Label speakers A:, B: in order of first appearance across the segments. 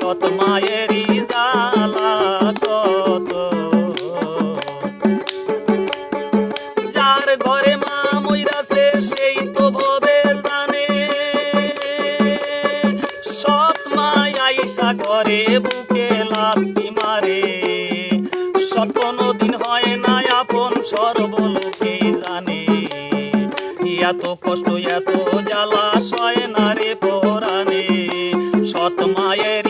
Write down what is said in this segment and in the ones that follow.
A: সৎ মায়েরই জ্বালা কত? যার ঘরে মা মইরাছে সেই তো ভবে জানে। সৎ মাই আইসা ঘরে বুকে লাথি মারে। সৎ দিন হয় না, আপন সর্বলোকে জানে। এত কষ্ট, এত জ্বালা, সয় না রে পরাণে। সৎ মায়েরই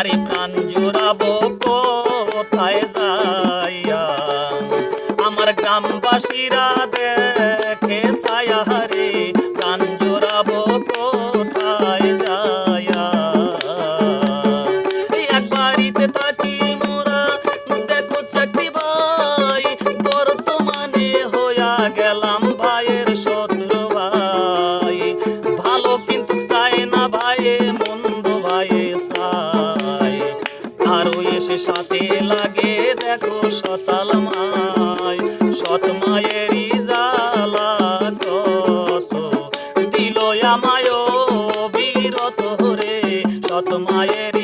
A: আরে প্রাণ জোড়াবো কোথায় যাইয়া? আমার গ্রামবাসীরা দেখে ছায়া রে প্রাণ জোড়াবো কোথায় যাইয়া? এক বাড়িতে থাকি মোরা, দেখো চারটি ভাই, বর্তমানে হইয়া গেলাম ভাইয়ের শত্রু ভাই। ভালো কিন্তু চাই না ভাইয়ে আরও সাথে লাগে দেখো সতাল মায়। সত মায়েরই জ্বালা কত। দিল আমায় বিরত রে সত মায়